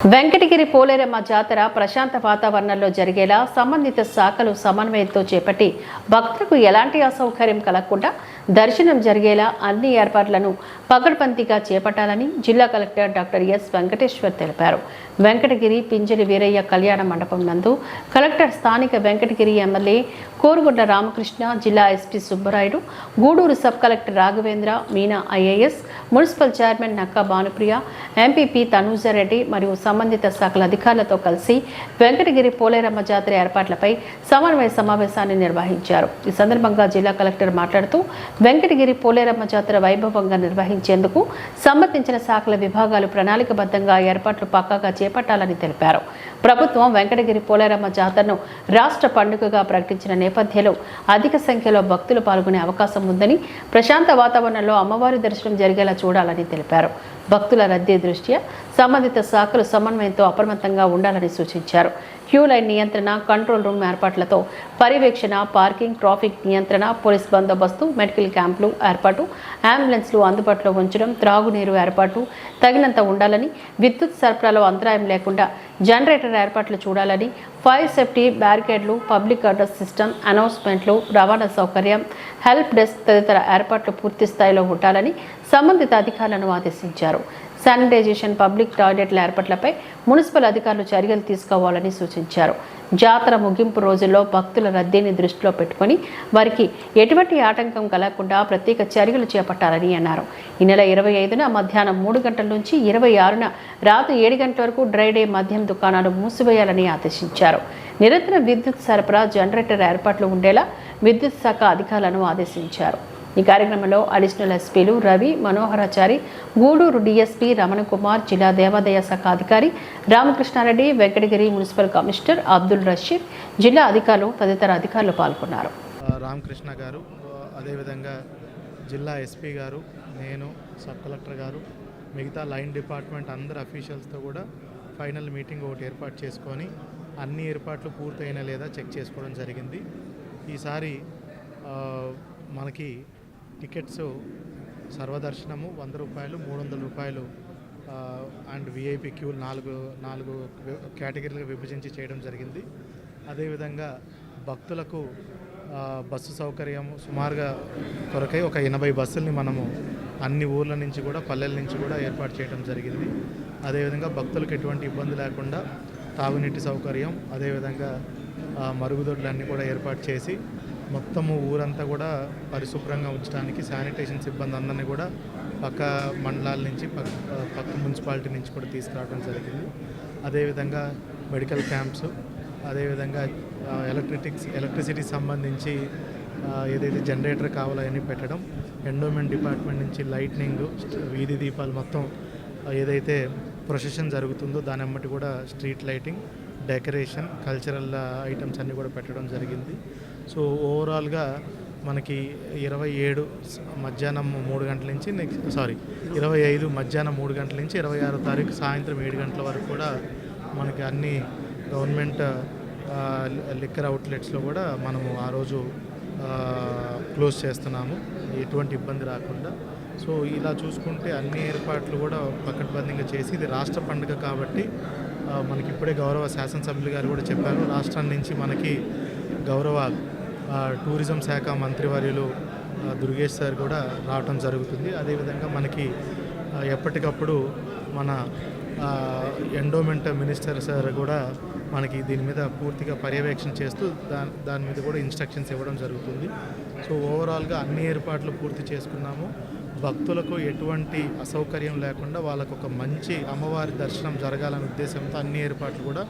వెంకటగిరి పోలేరమ్మ జాతర ప్రశాంత వాతావరణంలో జరిగేలా సంబంధిత శాఖలు సమన్వయంతో చేపట్టి భక్తులకు ఎలాంటి అసౌకర్యం కలగకుండా దర్శనం జరిగేలా అన్ని ఏర్పాట్లను పకడ్బంతిగా చేపట్టాలని జిల్లా కలెక్టర్ డాక్టర్ ఎస్ వెంకటేశ్వర్ తెలిపారు. వెంకటగిరి పింజలి వీరయ్య కళ్యాణ మండపం నందు కలెక్టర్ స్థానిక వెంకటగిరి ఎమ్మెల్యే కోరుగుండ రామకృష్ణ జిల్లా SP Subbarayudu Gudur sub collector Raghavendra Meena IAS municipal chairman Nakka Bhanupriya MPP Tanujareddy మరియు సంబంధిత శాఖల అధికారులతో కలిసి వెంకటగిరి పోలేరమ్మ జాతర ఏర్పాట్లపై సమన్వయ సమావేశాన్ని నిర్వహించారు. ఈ సందర్భంగా జిల్లా కలెక్టర్ మాట్లాడుతూ వెంకటగిరి పోలేరమ్మ జాతర వైభవంగా నిర్వహించేందుకు సంబంధించిన శాఖల విభాగాలు ప్రణాళికబద్ధంగా ఏర్పాట్లు పక్కాగా చేపట్టాలని తెలిపారు. ప్రభుత్వం వెంకటగిరి పోలేరమ్మ జాతరను రాష్ట్ర పండుగగా ప్రకటించిన నేపథ్యంలో అధిక సంఖ్యలో భక్తులు పాల్గొనే అవకాశం ఉందని ప్రశాంత వాతావరణంలో అమ్మవారి దర్శనం జరిగేలా చూడాలని తెలిపారు. భక్తుల రద్దీ దృష్ట్యా సంబంధిత శాఖలు సమన్వయంతో అప్రమత్తంగా ఉండాలని సూచించారు. క్యూ లైన్ నియంత్రణ కంట్రోల్ రూమ్ ఏర్పాట్లతో పర్యవేక్షణ పార్కింగ్ ట్రాఫిక్ నియంత్రణ పోలీస్ బందోబస్తు మెడికల్ క్యాంపులు ఏర్పాటు అంబులెన్స్లు అందుబాటులో ఉంచడం త్రాగునీరు ఏర్పాటు తగినంత ఉండాలని విద్యుత్ సరఫరాలో అంతరాయం లేకుండా జనరేటర్ ఏర్పాట్లు చూడాలని ఫైర్ సేఫ్టీ బ్యారికేడ్లు పబ్లిక్ అడ్రస్ సిస్టమ్ అనౌన్స్మెంట్లు రవాణా సౌకర్యం హెల్ప్ డెస్క్ తదితర ఏర్పాట్లు పూర్తి స్థాయిలో ఉండాలని సంబంధిత అధికారులను ఆదేశించారు. శానిటైజేషన్ పబ్లిక్ టాయిలెట్ల ఏర్పాట్లపై మున్సిపల్ అధికారులు చర్యలు తీసుకోవాలని సూచించారు. జాతర ముగింపు రోజుల్లో భక్తుల రద్దీని దృష్టిలో పెట్టుకొని వారికి ఎటువంటి ఆటంకం కలగకుండా ప్రత్యేక చర్యలు చేపట్టాలని అన్నారు. ఈ నెల ఇరవై ఐదున మధ్యాహ్నం మూడు గంటల నుంచి ఇరవై ఆరున రాత్రి ఏడు గంటల వరకు డ్రై డే మద్యం దుకాణాలు మూసివేయాలని ఆదేశించారు. నిరంతరం విద్యుత్ సరఫరా జనరేటర్ ఏర్పాట్లు ఉండేలా విద్యుత్ శాఖ అధికారులను ఆదేశించారు. ఈ కార్యక్రమంలో అడిషనల్ ఎస్పీలు రవి మనోహరాచారి గూడూరు డీఎస్పీ రమణ కుమార్ జిల్లా దేవాదాయ శాఖ అధికారి రామకృష్ణారెడ్డి వెంకటగిరి మున్సిపల్ కమిషనర్ అబ్దుల్ రషీద్ జిల్లా అధికారులు తదితర అధికారులు పాల్గొన్నారు. రామకృష్ణ గారు అదేవిధంగా జిల్లా ఎస్పీ గారు నేను సబ్ కలెక్టర్ గారు మిగతా లైన్ డిపార్ట్మెంట్ అందరు అఫీషియల్స్తో కూడా ఫైనల్ మీటింగ్ ఒకటి ఏర్పాటు చేసుకొని అన్ని ఏర్పాట్లు పూర్తయినా లేదా చెక్ చేసుకోవడం జరిగింది. ఈసారి మనకి టికెట్స్ సర్వదర్శనము వంద రూపాయలు మూడు వందల రూపాయలు అండ్ విఐపి క్యూ నాలుగు నాలుగు కేటగిరీలుగా విభజించి చేయడం జరిగింది. అదేవిధంగా భక్తులకు బస్సు సౌకర్యం సుమారుగా కొరకై ఒక ఎనభై బస్సుల్ని మనము అన్ని ఊర్ల నుంచి కూడా పల్లెల నుంచి కూడా ఏర్పాటు చేయడం జరిగింది. అదేవిధంగా భక్తులకు ఎటువంటి ఇబ్బంది లేకుండా తాగునీటి సౌకర్యం అదేవిధంగా మరుగుదొడ్లన్నీ కూడా ఏర్పాటు చేసి మొత్తము ఊరంతా కూడా పరిశుభ్రంగా ఉంచడానికి శానిటేషన్ సిబ్బంది అందరినీ కూడా పక్క మండలాల నుంచి పక్క పక్క మున్సిపాలిటీ నుంచి కూడా తీసుకురావడం జరిగింది. అదేవిధంగా మెడికల్ క్యాంప్స్ అదేవిధంగా ఎలక్ట్రిటిక్స్ ఎలక్ట్రిసిటీ సంబంధించి ఏదైతే జనరేటర్ కావాలో అవన్నీ పెట్టడం ఎండోమెంట్ డిపార్ట్మెంట్ నుంచి లైట్నింగ్ వీధి దీపాలు మొత్తం ఏదైతే ప్రొసెషన్ జరుగుతుందో దాని అమ్మటి కూడా street lighting decoration cultural items అన్నీ కూడా పెట్టడం జరిగింది. సో ఓవరాల్గా మనకి ఇరవై ఏడు మధ్యాహ్నం మూడు గంటల నుంచి నెక్స్ట్ సారీ ఇరవై ఐదు మధ్యాహ్నం మూడు గంటల నుంచి ఇరవై ఆరో తారీఖు సాయంత్రం ఏడు గంటల వరకు కూడా మనకి అన్ని గవర్నమెంట్ లిక్కర్ అవుట్లెట్స్లో కూడా మనము ఆ రోజు క్లోజ్ చేస్తున్నాము. ఎటువంటి ఇబ్బంది రాకుండా. సో ఇలా చూసుకుంటే అన్ని ఏర్పాట్లు కూడా పకడ్బందీగా చేసి ఇది రాష్ట్ర పండుగ కాబట్టి మనకి ఇప్పుడే గౌరవ శాసనసభ్యులు గారు కూడా చెప్పారు. రాష్ట్రం నుంచి మనకి గౌరవ టూరిజం శాఖ మంత్రివర్యులు దుర్గేష్ సార్ కూడా రావటం జరుగుతుంది. అదేవిధంగా మనకి ఎప్పటికప్పుడు మన ఆ, ఎండోమెంట్ మినిస్టర్ సార్ కూడా మనకి దీని మీద పూర్తిగా పర్యవేక్షణ చేస్తూ దాని దాని మీద కూడా ఇన్స్ట్రక్షన్స్ ఇవ్వడం జరుగుతుంది. సో ఓవరాల్గా అన్ని ఏర్పాట్లు పూర్తి చేసుకున్నాము. భక్తులకు ఎటువంటి అసౌకర్యం లేకుండా వాళ్ళకు ఒక మంచి అమ్మవారి దర్శనం జరగాలనే ఉద్దేశంతో అన్ని ఏర్పాట్లు కూడా